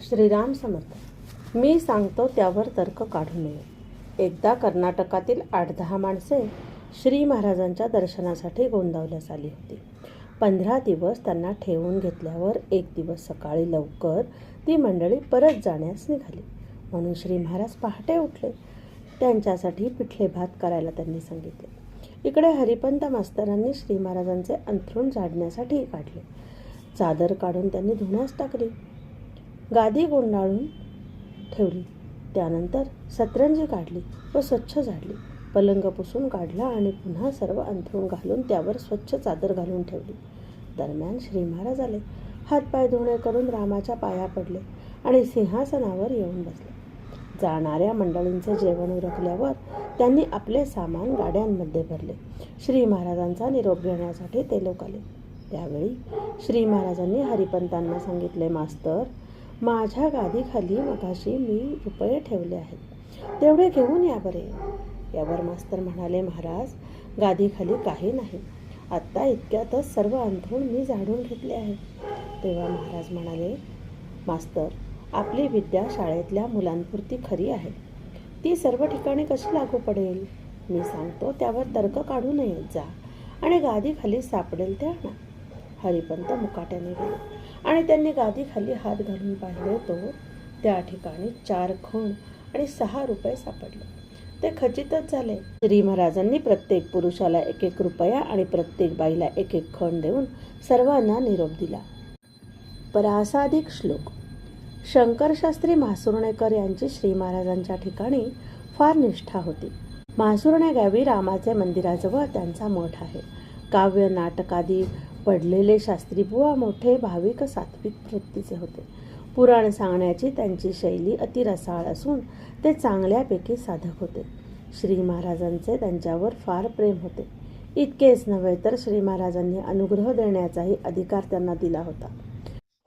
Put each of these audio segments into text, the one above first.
श्रीराम समर्थ. मी सांगतो त्यावर तर्क काढू नये. एकदा कर्नाटकातील आठ दहा माणसे श्री महाराजांच्या दर्शनासाठी गोंदावल्यास आली होती. पंधरा दिवस त्यांना ठेवून घेतल्यावर एक दिवस सकाळी लवकर ती मंडळी परत जाण्यास निघाली. म्हणून श्री महाराज पहाटे उठले. त्यांच्यासाठी पिठले भात करायला त्यांनी सांगितले. इकडे हरिपंत मास्तरांनी श्री महाराजांचे अंथरूण झाडण्यासाठी काढले. चादर काढून त्यांनी धुण्यास टाकली. गादी गुंडाळून ठेवली. त्यानंतर सतरंजी काढली व स्वच्छ झाडली. पलंग पुसून काढला आणि पुन्हा सर्व अंथरूण घालून त्यावर स्वच्छ चादर घालून ठेवली. दरम्यान श्री महाराज आले. हातपाय धुणे करून रामाच्या पाया पडले आणि सिंहासनावर येऊन बसले. जाणाऱ्या मंडळींचे जेवण उरकल्यावर त्यांनी आपले सामान गाड्यांमध्ये भरले. श्री महाराजांचा निरोप घेण्यासाठी ते लोक आले. त्यावेळी श्री महाराजांनी हरिपंतांना सांगितले मास्तर माझ्या गादीखाली मगाशी मी रुपये ठेवले आहेत. तेवढे घेऊन या बरे. यावर मास्तर म्हणाले महाराज गादीखाली काही नाही. आत्ता इतक्यातच सर्व अंथरूण मी झाडून घेतले आहे. तेव्हा महाराज म्हणाले मास्तर आपली विद्या शाळेतल्या मुलांपुरती खरी आहे. ती सर्व ठिकाणी कशी लागू पडेल? मी सांगतो त्यावर तर्क काढू नये जा आणि गादीखाली सापडेल ते आणा. हरिपंत मुकाट्याने गेले. आणि त्यांनी गादीखाली हात घालून पाहिले तो त्या ठिकाणी चार खण आणि सहा रुपये सापडले. ते खचितच झाले. श्री महाराजांनी प्रत्येक पुरुषाला एक एक रुपया आणि प्रत्येक बाईला एक एक खण देऊन सर्वांना निरोप दिला. परासाधिक श्लोक. शंकरशास्त्री म्हासुर्णेकर यांची श्री महाराजांच्या ठिकाणी फार निष्ठा होती. म्हासुर्णे गावी रामाचे मंदिराजवळ त्यांचा मठ आहे. काव्य नाटकादी पडलेले शास्त्रीबुवा मोठे भाविक सात्विक वृत्तीचे होते. पुराण सांगण्याची त्यांची शैली अतिरसाळ असून ते चांगल्यापैकी साधक होते. श्री महाराजांचे त्यांच्यावर फार प्रेम होते. इतकेच नव्हे तर श्री महाराजांनी अनुग्रह देण्याचाही अधिकार त्यांना दिला होता.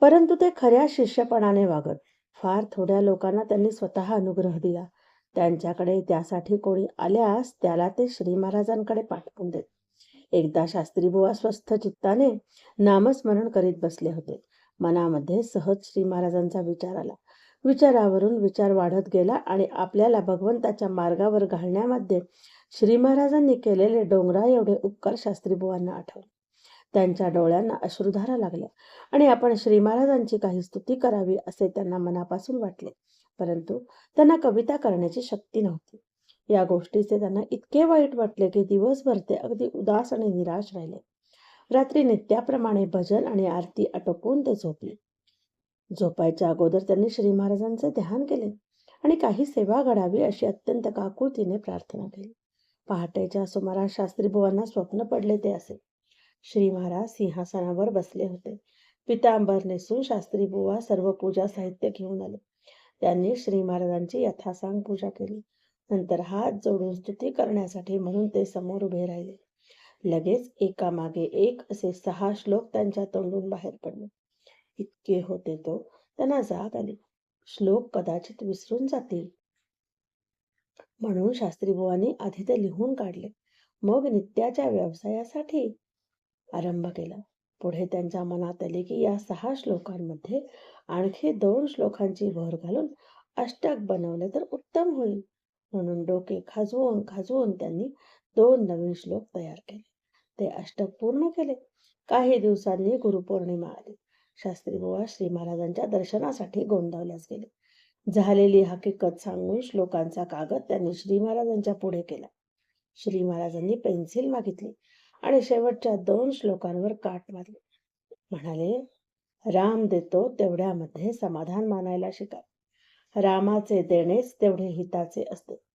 परंतु ते खऱ्या शिष्यपणाने वागत फार थोड्या लोकांना त्यांनी स्वतः अनुग्रह दिला. त्यांच्याकडे त्यासाठी कोणी आल्यास त्याला ते श्री महाराजांकडे पाठवून देत. एकदा शास्त्रीबुवा स्वस्थ चित्ताने नामस्मरण करीत बसले होते. मनामध्ये सहज श्री महाराजांचा विचार आला. विचारावरून विचार वाढत गेला आणि आपल्याला भगवंताच्या मार्गावर घालण्यामध्ये श्री महाराजांनी केलेले डोंगरा एवढे उपकार शास्त्रीबुवांना आठवले. त्यांच्या डोळ्यांना अश्रुधारा लागल्या आणि आपण श्री महाराजांची काही स्तुती करावी असे त्यांना मनापासून वाटले. परंतु त्यांना कविता करण्याची शक्ती नव्हती. या गोष्टीचे त्यांना इतके वाईट वाटले की दिवसभर ते अगदी उदास आणि निराश राहिले. रात्री नित्याप्रमाणे भजन आणि आरती आटोपून ते झोपले. झोपायच्या अगोदर त्यांनी श्री महाराजांचे ध्यान केले आणि काही सेवा घडावी अशी अत्यंत काकुळतीने प्रार्थना केली. पहाटेच्या सुमारास शास्त्री बुवांना स्वप्न पडले ते असे. श्री महाराज सिंहासनावर बसले होते. पितांबर नेसून शास्त्री बुवा सर्व पूजा साहित्य घेऊन आले. त्यांनी श्री महाराजांची यथासांग पूजा केली. नंतर हात जोडून स्तुती करण्यासाठी म्हणून ते समोर उभे राहिले. लगेच एकामागे एक असे सहा श्लोक त्यांच्या तोंडून बाहेर पडले. इतके होते तो. त्यांना जाग आली. श्लोक कदाचित विसरून जातील. म्हणून शास्त्री बुवांनी आधी ते लिहून काढले. मग नित्याच्या व्यवसायासाठी आरंभ केला. पुढे त्यांच्या मनात आले की या सहा श्लोकांमध्ये आणखी दोन श्लोकांची भर घालून अष्टक बनवले तर उत्तम होईल. म्हणून डोके खाजवून खाजवून त्यांनी दोन नवीन श्लोक तयार केले. ते अष्टक पूर्ण केले. काही दिवसांनी गुरुपौर्णिमा आली. शास्त्री बुवा श्री महाराजांच्या दर्शनासाठी गोंदावल्यास गेले. झालेली हकीकत सांगून श्लोकांचा कागद त्यांनी श्री महाराजांच्या पुढे केला. श्री महाराजांनी पेन्सिल मागितली आणि शेवटच्या दोन श्लोकांवर काट मारले. म्हणाले राम देतो तेवढ्यामध्ये समाधान मानायला शिका. रामाचे देणेच तेवढे हिताचे असते.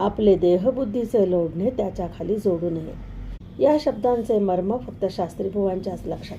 आपले देहबुद्धीचे लोढणे त्याच्याखाली जोडू नये. या शब्दांचे मर्म फक्त शास्त्रीभुवांच्याच लक्षात लक्षात